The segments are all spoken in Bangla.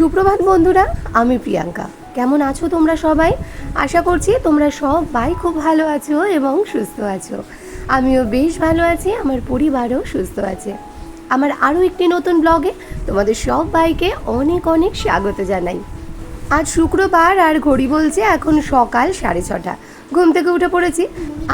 সুপ্রভাত বন্ধুরা, আমি প্রিয়াঙ্কা। কেমন আছো তোমরা সবাই? আশা করছি তোমরা সবাই খুব ভালো আছো এবং সুস্থ আছো। আমিও বেশ ভালো আছি, আমার পরিবারও সুস্থ আছে। আমার আরও একটি নতুন ব্লগে তোমাদের সবাইকে অনেক অনেক স্বাগত জানাই। আজ শুক্রবার আর ঘড়ি বলছে এখন সকাল সাড়ে ছটা। ঘুম থেকে উঠে পড়েছি।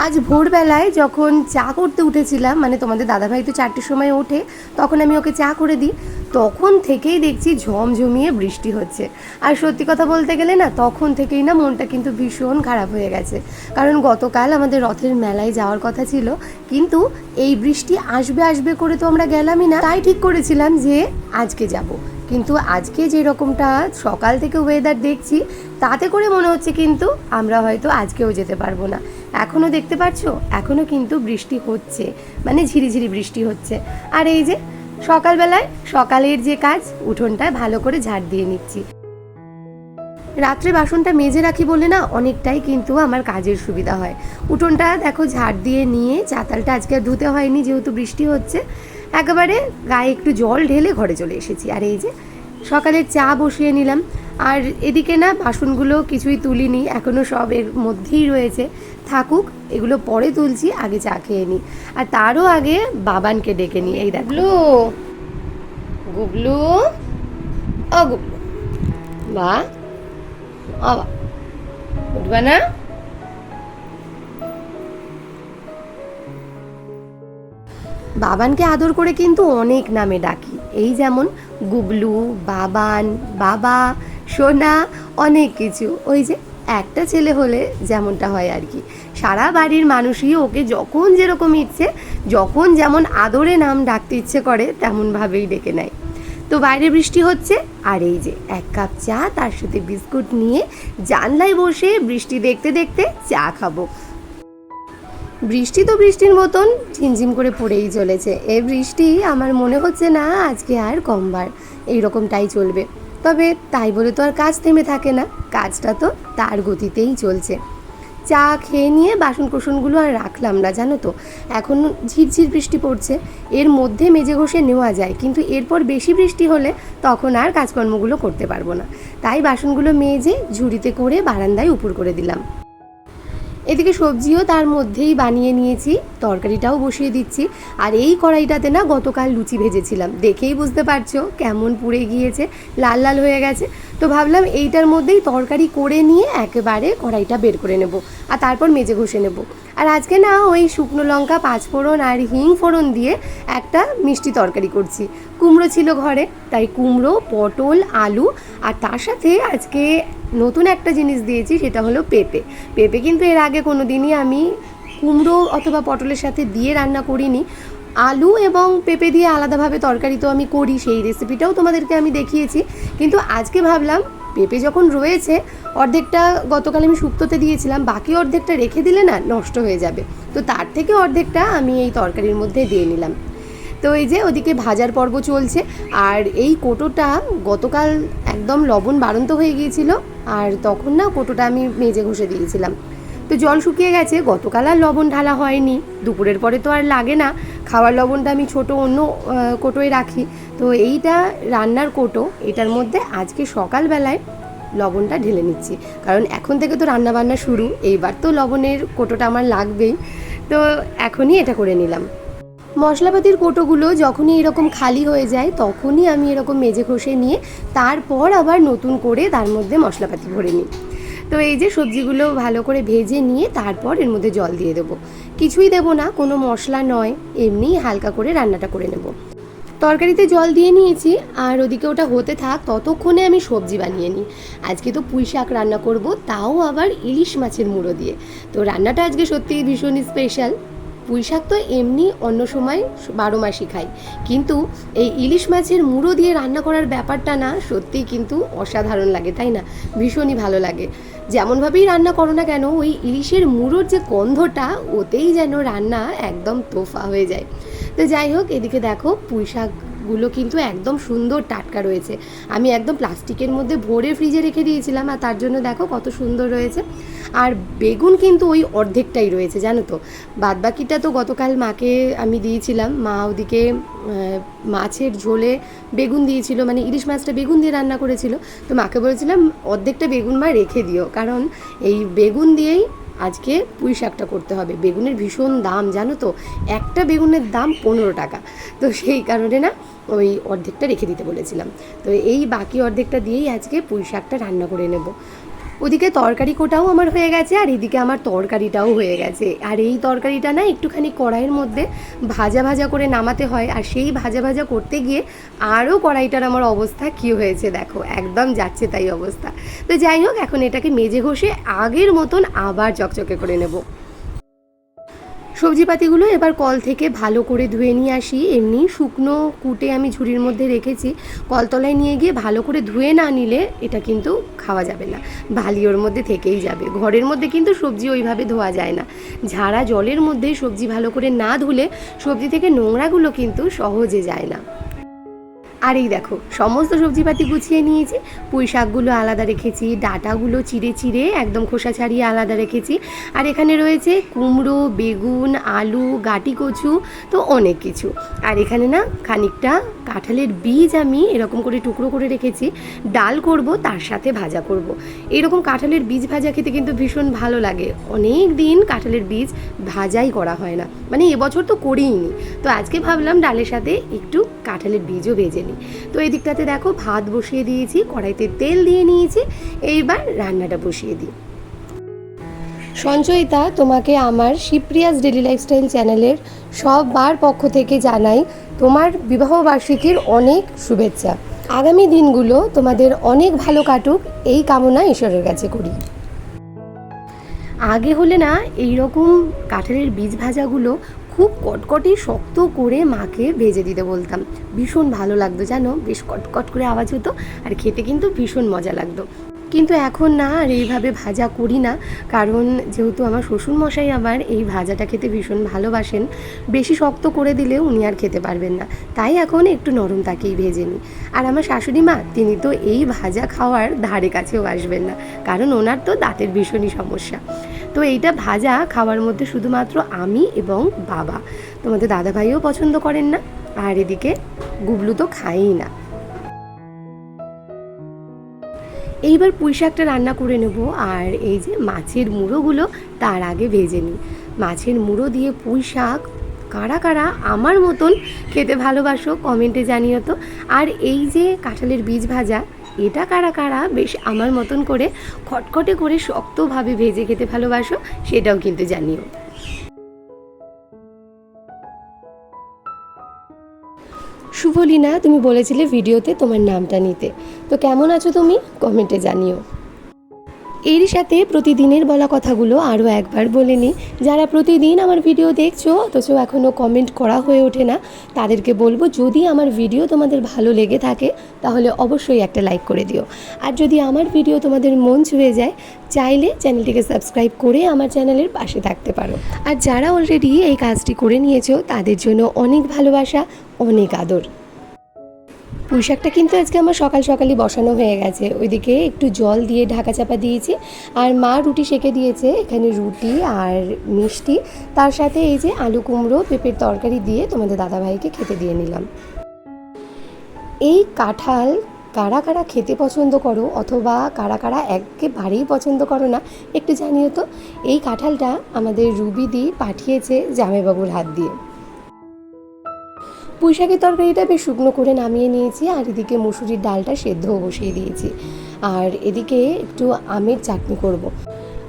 আজ ভোরবেলায় যখন চা করতে উঠেছিলাম মানে তোমাদের দাদাভাই তো চারটের সময় ওঠে, তখন আমি ওকে চা করে দিই। তখন থেকেই দেখছি ঝমঝমিয়ে বৃষ্টি হচ্ছে। আর সত্যি কথা বলতে গেলে না, তখন থেকেই না মনটা কিন্তু ভীষণ খারাপ হয়ে গেছে। কারণ গতকাল আমাদের রথের মেলায় যাওয়ার কথা ছিল, কিন্তু এই বৃষ্টি আসবে আসবে করে তো আমরা গেলামই না। তাই ঠিক করেছিলাম যে আজকে যাব। কিন্তু আজকে যে রকমটা সকাল থেকে ওয়েদার দেখছি, তাতে করে মনে হচ্ছে কিন্তু আমরা হয়তো আজকেও যেতে পারব না। এখনও দেখতে পাচ্ছ এখনও কিন্তু বৃষ্টি হচ্ছে। মানে ঝিরিঝিরি বৃষ্টি হচ্ছে। আর এই যে সকালবেলায় সকালের যে কাজ, উঠোনটা ভালো করে ঝাড় দিয়ে নিচ্ছি। রাত্রে বাসনটা মেজে রাখি বলে না, অনেকটাই কিন্তু আমার কাজের সুবিধা হয়। উঠোনটা দেখো ঝাড় দিয়ে নিয়ে চাতালটা আজকে আর ধুতে হয়নি, যেহেতু বৃষ্টি হচ্ছে। একেবারে গায়ে একটু জল ঢেলে ঘরে চলে এসেছি। আর এই যে সকালে চা বসিয়ে নিলাম। আর এদিকে না বাসনগুলো কিছুই তুলিনি এখনও সব এর মধ্যেই রয়েছে। থাকুক, এগুলো পরে তুলছি, আগে চা খেয়ে নিই। আর তারও আগে বাবানকে ডেকে নিই, এই দেখল গুবলু ও বা। বাবা উঠবে না? বাবানকে আদর করে কিন্তু অনেক নামে ডাকি। এই যেমন গুবলু বাবান, বাবা, সোনা, অনেক কিছু। ওই যে একটা ছেলে হলে যেমনটা হয় আর কি। সারা বাড়ির মানুষই ওকে যখন যেরকম ইচ্ছে, যখন যেমন আদরে নাম ডাকতে ইচ্ছে করে, তেমনভাবেই ডেকে নেয়। তো বাইরে বৃষ্টি হচ্ছে, আর এই যে এক কাপ চা, তার সাথে বিস্কুট নিয়ে জানলায় বসে বৃষ্টি দেখতে দেখতে চা খাব। বৃষ্টি তো বৃষ্টির মতন ঝিমঝিম করে পড়েই চলেছে। এই বৃষ্টি আমার মনে হচ্ছে না আজকে আর কমবার। এইরকমটাই চলবে। তবে তাই বলে তো আর কাজ থেমে থাকে না। কাজটা তো তার গতিতেই চলছে। চা খেয়ে নিয়ে বাসন কোসনগুলো আর রাখলাম না, জানো তো। এখন ঝিরঝির বৃষ্টি পড়ছে। এর মধ্যে মেজে ঘষে নেওয়া যায়। কিন্তু এরপর বেশি বৃষ্টি হলে তখন আর কাজকর্মগুলো করতে পারব না। তাই বাসনগুলো মেজে ঝুড়িতে করে বারান্দায় উপর করে দিলাম। এদিকে সবজিও তার মধ্যেই বানিয়ে নিয়েছি, তরকারিটাও বসিয়ে দিচ্ছি। আর এই কড়াইটাতে না গতকাল লুচি ভেজেছিলাম, দেখেই বুঝতে পারছ কেমন পুড়ে গিয়েছে, লাল লাল হয়ে গেছে। তো ভাবলাম এইটার মধ্যেই তরকারি করে নিয়ে একেবারে কড়াইটা বের করে নেব আর তারপর মেজে ঘষে নেব। আর আজকে না ওই শুকনো লঙ্কা, পাঁচফোড়ন আর হিং ফোড়ন দিয়ে একটা মিষ্টি তরকারি করছি। কুমড়ো ছিল ঘরে, তাই কুমড়ো, পটল, আলু আর তার সাথে আজকে নতুন একটা জিনিস দিয়েছি, সেটা হলো পেঁপে। পেঁপে কিন্তু এর আগে কোনো দিনই আমি কুমড়ো অথবা পটলের সাথে দিয়ে রান্না করিনি। আলু এবং পেঁপে দিয়ে আলাদাভাবে তরকারি তো আমি করি, সেই রেসিপিটাও তোমাদেরকে আমি দেখিয়েছি। কিন্তু আজকে ভাবলাম, পেঁপে যখন রয়েছে, অর্ধেকটা গতকাল আমি শুক্তোতে দিয়েছিলাম, বাকি অর্ধেকটা রেখে দিলে না নষ্ট হয়ে যাবে। তো তার থেকে অর্ধেকটা আমি এই তরকারির মধ্যে দিয়ে নিলাম। তো এই যে ওদিকে ভাজার পর্ব চলছে, আর এই কোটোটা গতকাল একদম লবণ বাড়ন্ত হয়ে গিয়েছিল, আর তখন না কোটোটা আমি মেজে ঘষে দিয়েছিলাম। তো জল শুকিয়ে গেছে, গতকাল আর লবণ ঢালা হয়নি, দুপুরের পরে তো আর লাগে না। খাওয়ার লবণটা আমি ছোট অন্য কোটোয় রাখি। তো এইটা রান্নার কোটো, এটার মধ্যে আজকে সকালবেলায় লবণটা ঢেলে নিচ্ছি। কারণ এখন থেকে তো রান্না বান্না শুরু, এইবার তো লবণের কোটোটা আমার লাগবেই। তো এখনই এটা করে নিলাম। মশলাপাতির কোটোগুলো যখনই এরকম খালি হয়ে যায়, তখনই আমি এরকম মেজে ঘষে নিয়ে তারপর আবার নতুন করে তার মধ্যে মশলাপাতি ভরে নিই। তো এই যে সবজিগুলো ভালো করে ভেজে নিয়ে তারপর এর মধ্যে জল দিয়ে দেবো। কিছুই দেবো না, কোনো মশলা নয় এমনিই হালকা করে রান্নাটা করে নেব। তরকারিতে জল দিয়ে নিয়েছি, আর ওদিকে ওটা হতে থাক, ততক্ষণে আমি সবজি বানিয়ে নিই। আজকে তো পুঁই শাক রান্না করব, তাও আবার ইলিশ মাছের মুড়ো দিয়ে। তো রান্নাটা আজকে সত্যিই ভীষণই স্পেশাল পুঁই শাক তো এমনি অন্য সময় বারো মাসই খাই। কিন্তু এই ইলিশ মাছের মুড়ো দিয়ে রান্না করার ব্যাপারটা না, সত্যিই কিন্তু অসাধারণ লাগে, তাই না? ভীষণই ভালো লাগে। যেমনভাবেই রান্না করো না কেন, ওই ইলিশের মুড়োর যে গন্ধটা, ওতেই যেন রান্না একদম তোফা হয়ে যায়। তো যাই হোক, এদিকে দেখো পুঁই শাক শাকগুলো কিন্তু একদম সুন্দর টাটকা রয়েছে। আমি একদম প্লাস্টিকের মধ্যে ভরে ফ্রিজে রেখে দিয়েছিলাম, আর তার জন্য দেখো কত সুন্দর রয়েছে। আর বেগুন কিন্তু ওই অর্ধেকটাই রয়েছে, জানো তো? বাদবাকিটা তো গতকাল মাকে আমি দিয়েছিলাম, মা ওদিকে মাছের ঝোলে বেগুন দিয়েছিল মানে ইলিশ মাছটা বেগুন দিয়ে রান্না করেছিল। তো মাকে বলেছিলাম, অর্ধেকটা বেগুন মা রেখে দিও, কারণ এই বেগুন দিয়েই আজকে পুঁই শাকটা করতে হবে। বেগুনের ভীষণ দাম, জানো তো? একটা বেগুনের দাম পনেরো টাকা। তো সেই কারণে না ওই অর্ধেকটা রেখে দিতে বলেছিলাম। তো এই বাকি অর্ধেকটা দিয়েই আজকে পুঁই শাকটা রান্না করে নেব। ওদিকে তরকারি কোটাও আমার হয়ে গেছে, আর এদিকে আমার তরকারিটাও হয়ে গেছে। আর এই তরকারিটা না একটুখানি কড়াইয়ের মধ্যে ভাজা ভাজা করে নামাতে হয়, আর সেই ভাজা ভাজা করতে গিয়ে আরও কড়াইটার আমার অবস্থা কী হয়েছে দেখো, একদম যাচ্ছে তাই অবস্থা। তো যাই হোক, এখন এটাকে মেজে ঘষে আগের মতন আবার চকচকে করে নেব। সবজিপাতিগুলো এবার কল থেকে ভালো করে ধুয়ে নিয়ে আসি। এমনি শুকনো কুটে আমি ঝুড়ির মধ্যে রেখেছি। কলতলায় নিয়ে গিয়ে ভালো করে ধুয়ে না নিলে এটা কিন্তু খাওয়া যাবে না। বালি ওর মধ্যে থেকেই যাবে। ঘরের মধ্যে কিন্তু সবজি ওইভাবে ধোয়া যায় না। ঝাড়া জলের মধ্যে সবজি ভালো করে না ধুলে সবজি থেকে নোংরাগুলো কিন্তু সহজে যায় না। আর এই দেখো, সমস্ত সবজিপাতি গুছিয়ে নিয়েছি। পুঁই শাকগুলো আলাদা রেখেছি, ডাটাগুলো চিড়ে চিড়ে একদম খোসা ছাড়িয়ে আলাদা রেখেছি। আর এখানে রয়েছে কুমড়ো, বেগুন, আলু, গাটি কচু, তো অনেক কিছু। আর এখানে না খানিকটা কাঁঠালের বীজ আমি এরকম করে টুকরো করে রেখেছি। ডাল করব, তার সাথে ভাজা করব। এরকম কাঁঠালের বীজ ভাজা খেতে কিন্তু ভীষণ ভালো লাগে। অনেক দিন কাঁঠালের বীজ ভাজাই করা হয় না। মানে এবছর তো করিনি তো আজকে ভাবলাম ডালের সাথে একটু কাঁঠালের বীজও ভেজে নিই তো এই দিকটাতে দেখো ভাত বসিয়ে দিয়েছি, কড়াইতে তেল দিয়ে নিয়েছি, এইবার রান্নাটা বসিয়ে দিই। সঞ্চয়িতা, তোমাকে আমার শিপ্রিয়াস ডেলি লাইফস্টাইল চ্যানেলের সববার পক্ষ থেকে জানাই তোমার বিবাহবার্ষিকীর অনেক শুভেচ্ছা। আগামী দিনগুলো তোমাদের অনেক ভালো কাটুক, এই কামনা ঈশ্বরের কাছে করি। আগে হলে না এই রকম কাঁঠালের বীজ ভাজাগুলো খুব কটকটি শক্ত করে মাকে ভেজে দিতে বলতাম। ভীষণ ভালো লাগতো, জানো? বেশ কটকট করে আওয়াজ হতো আর খেতে কিন্তু ভীষণ মজা লাগতো। কিন্তু এখন না আর এইভাবে ভাজা করি না, কারণ যেহেতু আমার শ্বশুরমশাই আমার এই ভাজাটা খেতে ভীষণ ভালোবাসেন, বেশি শক্ত করে দিলে উনি আর খেতে পারবেন না। তাই এখন একটু নরম তাকেই ভেজে নিই। আর আমার শাশুড়ি মা, তিনি তো এই ভাজা খাওয়ার ধারে কাছেও আসবেন না, কারণ ওনার তো দাঁতের ভীষণই সমস্যা। তো এইটা ভাজা খাওয়ার মধ্যে শুধুমাত্র আমি এবং বাবা। তোমাদের দাদাভাইও পছন্দ করেন না, আর এদিকে গুবলু তো খায়ই না। এইবার পুঁই শাকটা রান্না করে নেব, আর এই যে মাছের মুড়োগুলো তার আগে ভেজে নিই। মাছের মুড়ো দিয়ে পুঁই শাক কারা কারা আমার মতন খেতে ভালোবাসো, কমেন্টে জানিও তো। আর এই যে কাঁঠালের বীজ ভাজা এটা কারা কারা বেশ আমার মতন করে খটখটে করে শক্তভাবে ভেজে খেতে ভালোবাসো সেটাও কিন্তু জানিও। শুভলীনা, তুমি বলেছিলে ভিডিওতে তোমার নামটা নিতে। তো কেমন আছো তুমি? কমেন্টে জানিও। এরই সাথে প্রতিদিনের বলা কথাগুলো আরও একবার বলে নিই। যারা প্রতিদিন আমার ভিডিও দেখছ, অথচ এখনও কমেন্ট করা হয়ে ওঠে না, তাদেরকে বলব যদি আমার ভিডিও তোমাদের ভালো লেগে থাকে, তাহলে অবশ্যই একটা লাইক করে দিও। আর যদি আমার ভিডিও তোমাদের মন ছুঁয়ে যায়, চাইলে চ্যানেলটিকে সাবস্ক্রাইব করে আমার চ্যানেলের পাশে থাকতে পারো। আর যারা অলরেডি এই কাজটি করে নিয়েছো, তাদের জন্য অনেক ভালোবাসা, অনেক আদর। পুঁইশাকটা কিন্তু আজকে আমার সকাল সকালই বসানো হয়ে গেছে। ওইদিকে একটু জল দিয়ে ঢাকা চাপা দিয়েছি। আর মা রুটি সেকে দিয়েছে, এখানে রুটি আর মিষ্টি। তার সাথে এই যে আলু কুমড়ো, পেঁপের তরকারি দিয়ে তোমাদের দাদাভাইকে খেতে দিয়ে নিলাম। এই কাঁঠাল কারা কারা খেতে পছন্দ করো অথবা কারা কারা একেবারেই পছন্দ করো না, একটু জানিও তো। এই কাঁঠালটা আমাদের রুবি রুবিদি পাঠিয়েছে জামাইবাবুর হাত দিয়ে। পুঁইশাকের তরকারিটা বেশ শুকনো করে নামিয়ে নিয়েছি, আর এদিকে মুসুরির ডালটা সেদ্ধও বসিয়ে দিয়েছি। আর এদিকে একটু আমের চাটনি করব।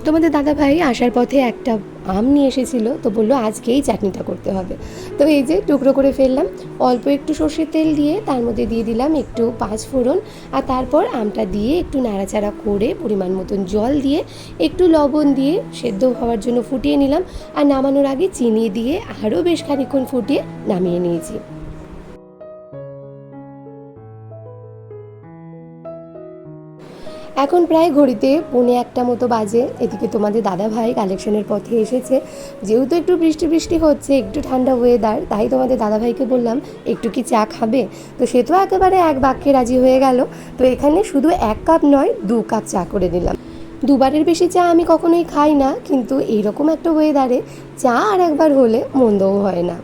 তোমাদের দাদা ভাই আসার পথে একটা আম নিয়ে এসেছিল, তো বলল আজকেই চাটনিটা করতে হবে। তো এই যে টুকরো করে ফেললাম, অল্প একটু সর্ষের তেল দিয়ে তার মধ্যে দিয়ে দিলাম একটু পাঁচ ফোড়ন, আর তারপর আমটা দিয়ে একটু নাড়াচাড়া করে পরিমাণ মতন জল দিয়ে একটু লবণ দিয়ে সেদ্ধ হওয়ার জন্য ফুটিয়ে নিলাম, আর নামানোর আগে চিনি দিয়ে আরও বেশ খানিক্ষণ ফুটিয়ে নামিয়ে নিয়েছি। এখন প্রায় ঘড়িতে পৌনে একটা মতো বাজে। এদিকে তোমাদের দাদা ভাই কালেকশনের পথে এসেছে। যেহেতু একটু বৃষ্টি বৃষ্টি হচ্ছে, একটু ঠান্ডা ওয়েদার তাই তোমাদের দাদা ভাইকে বললাম, একটু কি চা খাবে? তো সে তো একেবারে এক বাক্যে রাজি হয়ে গেল। তো এখানে শুধু এক কাপ নয়, দু কাপ চা করে দিলাম দুবারের বেশি চা আমি কখনোই খাই না, কিন্তু এইরকম একটা ওয়েদারে চা আর একবার হলে মন্দও হয় না।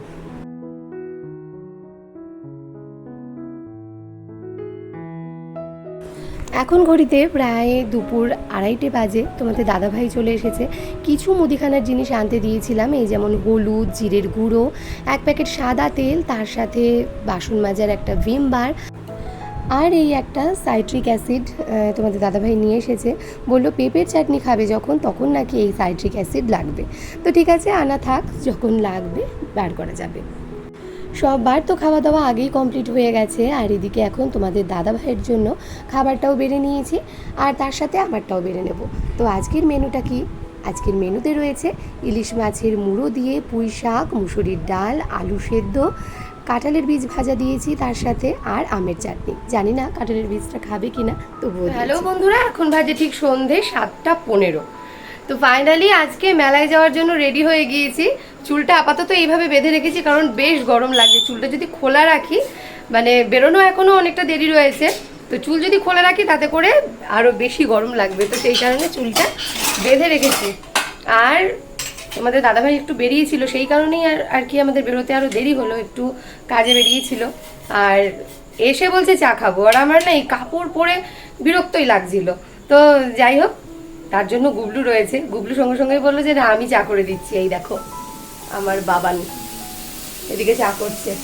এখন ঘড়িতে প্রায় দুপুর আড়াইটে বাজে, তোমাদের দাদাভাই চলে এসেছে। কিছু মুদিখানার জিনিস আনতে দিয়েছিলাম, এই যেমন হলুদ, জিরের গুঁড়ো, এক প্যাকেট সাদা তেল, তার সাথে বাসন মাজার একটা ভিম বার আর এই একটা সাইট্রিক অ্যাসিড তোমাদের দাদাভাই নিয়ে এসেছে। বলল, পেঁপের চাটনি খাবে যখন, তখন নাকি এই সাইট্রিক অ্যাসিড লাগবে। তো ঠিক আছে, আনা থাক, যখন লাগবে, বার করা যাবে। সববার তো খাওয়া দাওয়া আগেই কমপ্লিট হয়ে গেছে, আর এদিকে এখন তোমাদের দাদা ভাইয়ের জন্য খাবারটাও বেড়ে নিয়েছি, আর তার সাথে আমারটাও বেড়ে নেব। তো আজকের মেনুটা কি? আজকের মেনুতে রয়েছে ইলিশ মাছের মুড়ো দিয়ে পুঁই শাক, মুসুরির ডাল, আলু সেদ্ধ, কাঁঠালের বীজ ভাজা দিয়েছি তার সাথে, আর আমের চাটনি। জানি না কাঁঠালের বীজটা খাবে কিনা তো হ্যালো বন্ধুরা, এখন বাজে ঠিক সন্ধে সাতটা পনেরো। তো ফাইনালি আজকে মেলায় যাওয়ার জন্য রেডি হয়ে গিয়েছি। চুলটা আপাতত এইভাবে বেঁধে রেখেছি, কারণ বেশ গরম লাগে চুলটা যদি খোলা রাখি মানে বেরোনো এখনও অনেকটা দেরি রয়েছে, তো চুল যদি খোলা রাখি, তাতে করে আরও বেশি গরম লাগবে। তো সেই কারণে চুলটা বেঁধে রেখেছি। আর আমাদের দাদাভাই একটু বেরিয়েছিল, সেই কারণেই আর আর কি আমাদের বেরোতে আরও দেরি হলো, একটু কাজে বেরিয়েছিল। আর এসে বলছে, চা খাব। আর আমার না এই কাপড় পরে বিরক্তই লাগছিল। তো যাই হোক, তার জন্য গুবলু রয়েছে। গুবলু সঙ্গে সঙ্গেই বলল যে, না, আমি চা করে দিচ্ছি, এই দেখো। আমার বাবান। এদিকে চা করছে।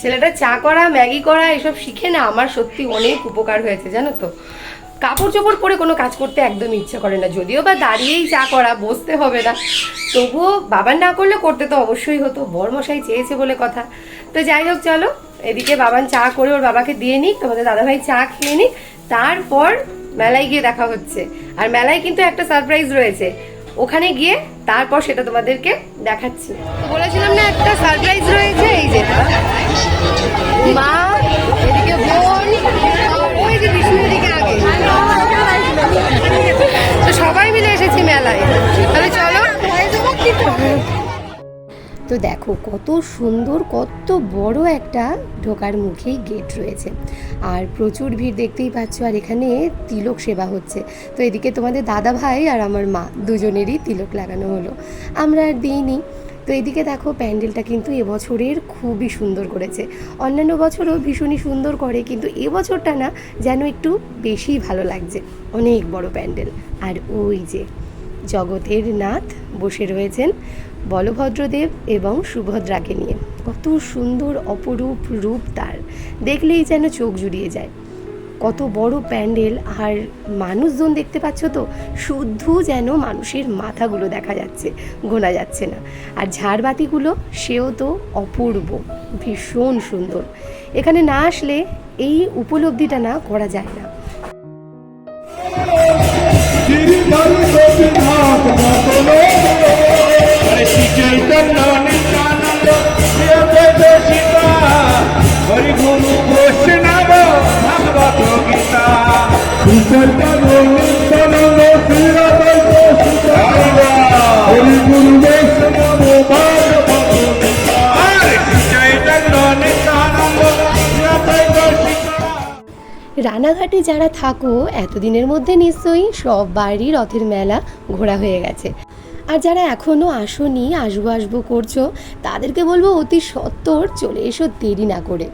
ছেলেটা চা করা, ম্যাগি করা, এসব শিখে না আমার সত্যি অনেক উপকার হয়েছে, জানো তো। কাপড় চোপড় পরে কোনো কাজ করতে একদমই ইচ্ছে করে না। যদিও বা দাঁড়িয়েই চা করা, বসতে হবে না। তবুও বাবার না করলে করতে তো অবশ্যই হতো, বরমশাই চেয়েছে বলে কথা। তো যাই হোক, চলো, এদিকে বাবান চা করে ওর বাবাকে দিয়ে নিক, তোমাদের দাদাভাই চা খেয়ে নিক। তারপর মেলায় গিয়ে দেখা হচ্ছে। আর মেলায় কিন্তু একটা সারপ্রাইজ রয়েছে। ওখানে গিয়ে তারপর সেটা তোমাদেরকে দেখাচ্ছি। তো বলেছিলাম না, একটা সারপ্রাইজ রয়েছে, এই যে মা, এদিকে বোন, ওই যে বিষ্ণু এদিকে আগে। তো সবাই মিলে এসেছি মেলায়। তাহলে চলো। তো দেখো কত সুন্দর, কত বড় একটা ঢোকার মুখেই গেট রয়েছে। আর প্রচুর ভিড় দেখতেই পাচ্ছ, আর এখানে তিলক সেবা হচ্ছে। তো এদিকে তোমাদের দাদা ভাই আর আমার মা দুজনেরই তিলক লাগানো হলো। আমরা আর দিইনি। তো এদিকে দেখো প্যান্ডেলটা কিন্তু এবছরের খুবই সুন্দর করেছে। অন্যান্য বছরও ভীষণই সুন্দর করে, কিন্তু এবছরটা না যেন একটু বেশি ভালো লাগছে। অনেক বড় প্যান্ডেল। আর ওই যে জগতের নাথ বসে রয়েছেন। বলভদ্রদেব এবং সুভদ্রাকে নিয়ে। কত সুন্দর অপরূপ রূপ তার। দেখলেই যেন চোখ জুড়িয়ে যায়। কত বড় প্যান্ডেল। আর মানুষজন দেখতে পাচ্ছ তো শুধু যেন মানুষের মাথাগুলো দেখা যাচ্ছে গোনা যাচ্ছে না। আর ঝাড়বাতিগুলো, সেও তো অপূর্ব। ভীষণ সুন্দর। এখানে না আসলে এই উপলব্ধিটা না করা যায় না। Thank you. রানাঘাটে যারা থাকো এতদিনের মধ্যে নিশ্চয়ই সব বাড়ি রথের মেলা ঘোরা হয়ে গেছে। আর যারা এখনও আসনি আসব আসব করছ তাদেরকে বলব অতি সত্বর চলে এসো দেরি না করে।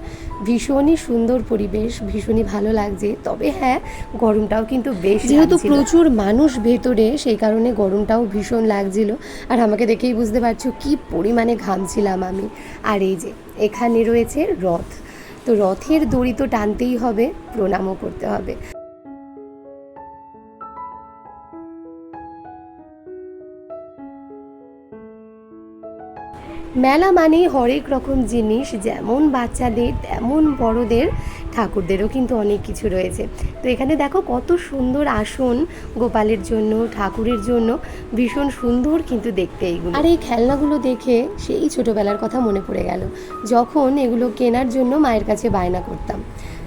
ভীষণই সুন্দর পরিবেশ ভীষণই ভালো লাগছে। তবে হ্যাঁ গরমটাও কিন্তু বেশ যেহেতু প্রচুর মানুষ ভেতরে সেই কারণে গরমটাও ভীষণ লাগছিল। আর আমাকে দেখেই বুঝতে পারছ কি পরিমাণে ঘামছিলাম আমি। আর এই যে এখানে রয়েছে রথ। তো রথের দড়ি তো টানতেই হবে প্রণামও করতে হবে। মেলা মানেই হরেক রকম জিনিস, যেমন বাচ্চাদের, তেমন বড়দের, ঠাকুরদেরও কিন্তু অনেক কিছু রয়েছে। তো এখানে দেখো কত সুন্দর আসন গোপালের জন্য, ঠাকুরের জন্য, ভীষণ সুন্দর কিন্তু দেখতে এইগুলো। আর এই খেলনাগুলো দেখে সেই ছোটোবেলার কথা মনে পড়ে গেল, যখন এগুলো কেনার জন্য মায়ের কাছে বায়না করতাম।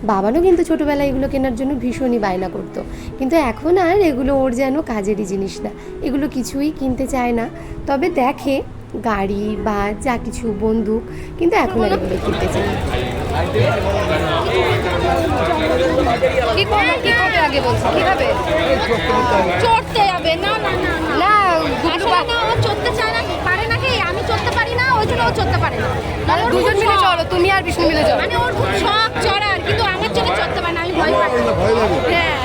বাবারও কিন্তু ছোটোবেলায় এগুলো কেনার জন্য ভীষণই বায়না করতো। কিন্তু এখন আর এগুলো ওর যেন কাজেরই জিনিস না, এগুলো কিছুই কিনতে চায় না। তবে দেখে গাড়ি বা যা কিছু বন্দুক কিন্তু এখন আর এগুলো কিনতে বলছি চড়তে যাবে না না না না। না আসলে না ও চড়তে চায় না পারে না কি? আমি চড়তে পারি না ওই জন্য ও চড়তে পারে না। মানে ওর দুজন মিলে চলো তুমি আর বিষ্ণু মিলে চলো মানে ওর খুব শখ চড়ার কিন্তু আমার জন্য চড়তে পারে না আমি ভয় পাই। হ্যাঁ।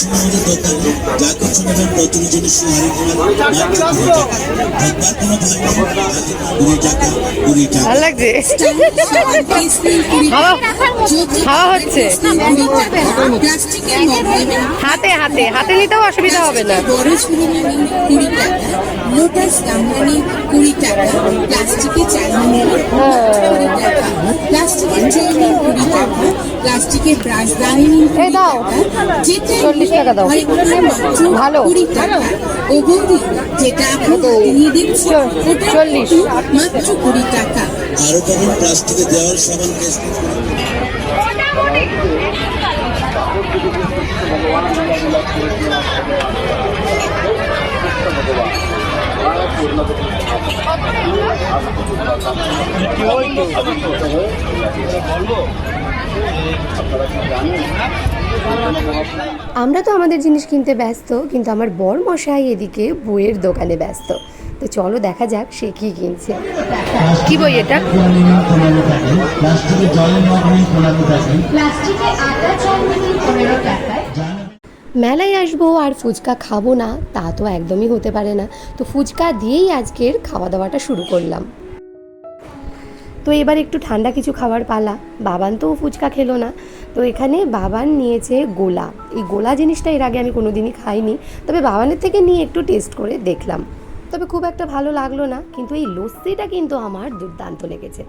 আসুন আমাদের যা কিছু নেবেন প্রতিটি জিনিস হারিয়ে টাকা কুড়ি টাকা হচ্ছে। হাতে হাতে হাতে নিতেও অসুবিধা হবে না বড় ছুরি কুড়ি টাকা লোটাস গামলা কুড়ি টাকা প্লাস্টিকের কুড়ি টাকা প্লাস্টিকের কুড়ি টাকা ব্রাশ দাও। যেটা 40 টাকা দাও। ভালো। কুড়ি টাকা ও বৌদি যেটা আপনি ওটা চল্লিশ। মাত্র কুড়ি টাকা আরও সাবান আমরা তো আমাদের জিনিস কিনতে ব্যস্ত কিন্তু আমার বর মশাই এদিকে বইয়ের দোকানে ব্যস্ত। তো চলো দেখা যাক সে কি কিনছে। কি বই এটা? মেলায় আসব আর ফুচকা খাব না তা তো একদমই হতে পারে না। তো ফুচকা দিয়েই আজকের খাওয়া দাওয়াটা শুরু করলাম। তো এবার একটু ঠান্ডা কিছু খাবার পালা। বাবান তো ফুচকা খেলো না। তো এখানে বাবান নিয়েছে গোলা। এই গোলা জিনিসটা এর আগে আমি কোনোদিনই খাইনি। তবে বাবানের থেকে নিয়ে একটু টেস্ট করে দেখলাম। তবে খুব একটা ভালো লাগল না, কিন্তু এই লস্যিটা কিন্তু আমার দুর্দান্ত লেগেছে।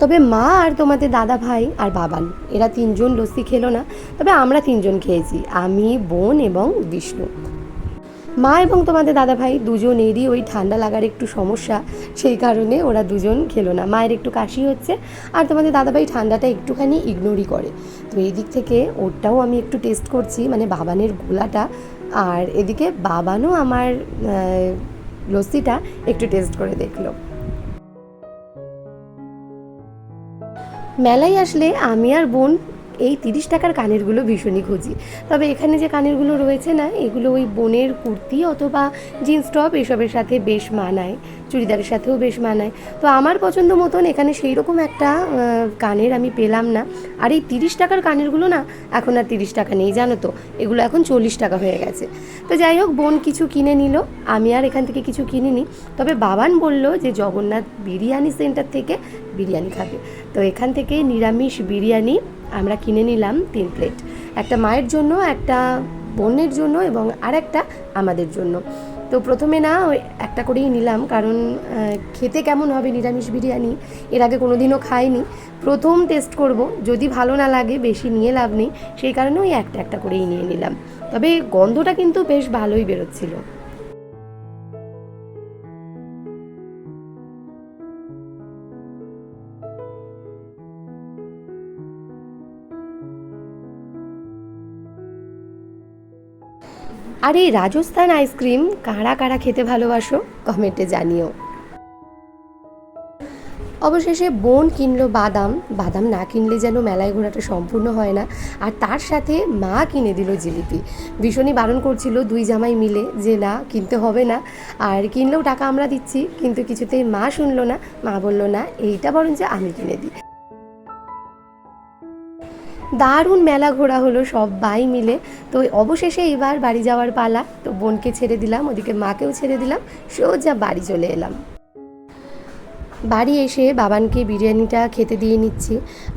তবে মা আর তোমাদের দাদা ভাই আর বাবান, এরা তিনজন লস্যি খেলো না। তবে আমরা তিনজন খেয়েছি, আমি, বোন এবং বিষ্ণু। মা এবং তোমাদের দাদা ভাই দুজনেরই ওই ঠান্ডা লাগার একটু সমস্যা, সেই কারণে ওরা দুজন খেলো না। মায়ের একটু কাশি হচ্ছে আর তোমাদের দাদা ভাই ঠান্ডাটা একটুখানি ইগনোরই করে। তো এই দিক থেকে ওরটাও আমি একটু টেস্ট করছি মানে বাবানের গোলাটা আর এদিকে বাবানও আমার লস্যিটা একটু টেস্ট করে দেখল। মেলায় আসলে আমি আর বোন এই তিরিশ টাকার কানেরগুলো ভীষণই খুঁজি। তবে এখানে যে কানেরগুলো রয়েছে না, এগুলো ওই বোনের কুর্তি অথবা জিন্স টপ এসবের সাথে বেশ মানায়, চুড়িদারের সাথেও বেশ মানায়। তো আমার পছন্দ মতন এখানে সেই রকম একটা কানের আমি পেলাম না। আর এই তিরিশ টাকার কানেরগুলো না, এখন আর তিরিশ টাকা নেই, জানো তো? এগুলো এখন চল্লিশ টাকা হয়ে গেছে। তো যাই হোক, বোন কিছু কিনে নিল, আমি আর এখান থেকে কিছু কিনিনি। তবে বাবান বলল যে, জগন্নাথ বিরিয়ানি সেন্টার থেকে বিরিয়ানি খাবে। তো এখান থেকে নিরামিষ বিরিয়ানি আমরা কিনে নিলাম তিন প্লেট একটা মায়ের জন্য, একটা বোনের জন্য এবং আর একটা আমাদের জন্য। তো প্রথমে না একটা করেই নিলাম কারণ খেতে কেমন হবে নিরামিষ বিরিয়ানি, এর আগে কোনো দিনও খাইনি। প্রথম টেস্ট করব, যদি ভালো না লাগে, বেশি নিয়ে লাভ নেই। সেই কারণে ওই একটা একটা করেই নিয়ে নিলাম। তবে গন্ধটা কিন্তু বেশ ভালোই বেরোচ্ছিল। আর এই রাজস্থান আইসক্রিম কারা কারা খেতে ভালোবাসো? কমেন্টে জানিও। অবশেষে বোন কিনলো বাদাম। বাদাম না কিনলে যেন মেলায় ঘোরাটা সম্পূর্ণ হয় না। আর তার সাথে মা কিনে দিল জিলিপি। ভীষণই বারণ করছিল দুই জামাই মিলে যে, না, কিনতে হবে না। আর কিনলেও টাকা আমরা দিচ্ছি, কিন্তু কিছুতেই মা শুনলো না। মা বলল, না, এইটা বরঞ্চ আমি কিনে দিই। দারুণ মেলা ঘোরা হলো সবাই মিলে। তো অবশেষে এবার বাড়ি যাওয়ার পালা। তো বোনকে ছেড়ে দিলাম, ওদিকে মাকেও ছেড়ে দিলাম, সোজা বাড়ি চলে এলাম। বাড়ি এসে বাবানকে বিরিয়ানিটা খেতে দিয়ে নিচ্ছি।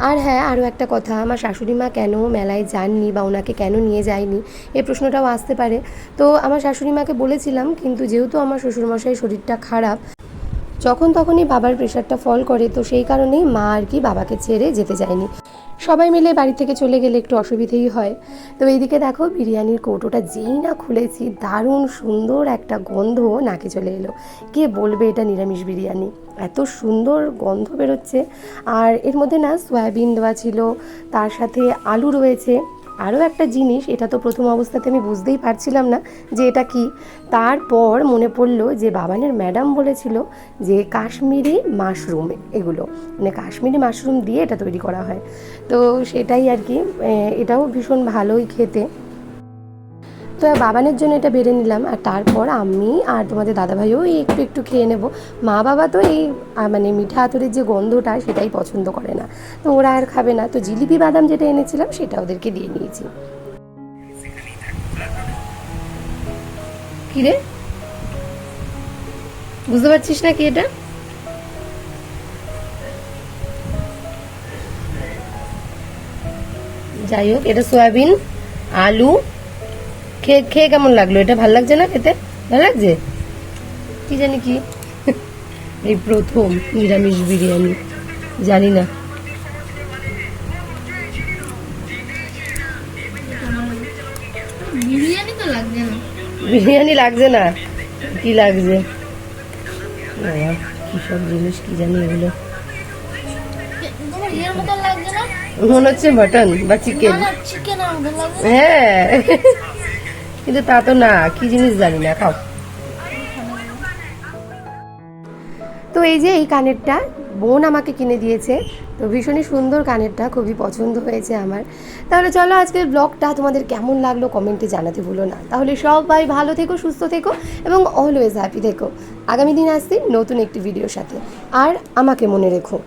আর হ্যাঁ আরও একটা কথা, আমার শাশুড়ি মা কেন মেলায় যাননি বা ওনাকে কেন নিয়ে যায়নি এই প্রশ্নটাও আসতে পারে। তো আমার শাশুড়ি মাকে বলেছিলাম, কিন্তু যেহেতু আমার শ্বশুরমশাই শরীরটা খারাপ, যখন তখনই বাবার প্রেশারটা ফল করে, তো সেই কারণেই মা আর কি বাবাকে ছেড়ে যেতে চায়নি সবাই মিলে বাড়ি থেকে চলে গেলে একটু অসুবিধেই হয়। তো এইদিকে দেখো বিরিয়ানির কৌটোটা যেই না খুলেছি, দারুণ সুন্দর একটা গন্ধ নাকে চলে এলো। কে বলবে এটা নিরামিষ বিরিয়ানি? এত সুন্দর গন্ধ বেরোচ্ছে। আর এর মধ্যে না, সয়াবিন দেওয়া ছিল, তার সাথে আলু রয়েছে। আরও একটা জিনিস, এটা তো প্রথম অবস্থাতে আমি বুঝতেই পারছিলাম না যে এটা কি। তারপর মনে পড়ল যে বাবানের ম্যাডাম বলেছিল যে কাশ্মীরি মাশরুম এগুলো মানে কাশ্মীরি মাশরুম দিয়ে এটা তৈরি করা হয়। তো সেটাই আর কি এটাও ভীষণ ভালোই খেতে। তো বাবানের জন্য এটা বেড়ে নিলাম, আর তারপর আমি আর তোমাদের দাদাভাইও এই একটু একটু খেয়ে নেব। মা বাবা তো এই মানে মিঠা আতরের যে গন্ধটা সেটাই পছন্দ করে না। তো ওরা আর খাবে না। তো জিলিপি বাদাম যেটা এনেছিলাম সেটা ওদেরকে দিয়ে নিয়েছি। কিরে বুঝতে পারছিস না কি এটা? যাই হোক, এটা সয়াবিন, আলু খেয়ে খেয়ে কেমন লাগল? এটা ভালো লাগছে না খেতে? ভালো লাগছে? কি জানি কি? এই প্রথম নিরামিষ বিরিয়ানি জানি না। বিরিয়ানি তো লাগছে না। বিরিয়ানি লাগছে না? কি লাগছে? কি সব জিনিস কি জানি এগুলো। মনে হচ্ছে মটন বা চিকেন হ্যাঁ। কিন্তু তা তো না, কি জিনিস জানি না, খাও। তো এই যে এই কানেরটা, বোন আমাকে কিনে দিয়েছে, তো ভীষণই সুন্দর কানেরটা, খুবই পছন্দ হয়েছে আমার। তাহলে চলো আজকের ব্লগটা তোমাদের কেমন লাগল কমেন্টে জানাতে ভুলো না। তাহলে সবাই ভালো থেকো, সুস্থ থেকো, এবং অলওয়েজ হ্যাপি থেকো। আগামী দিন আসছি নতুন একটি ভিডিওর সাথে। আর আমাকে মনে রেখো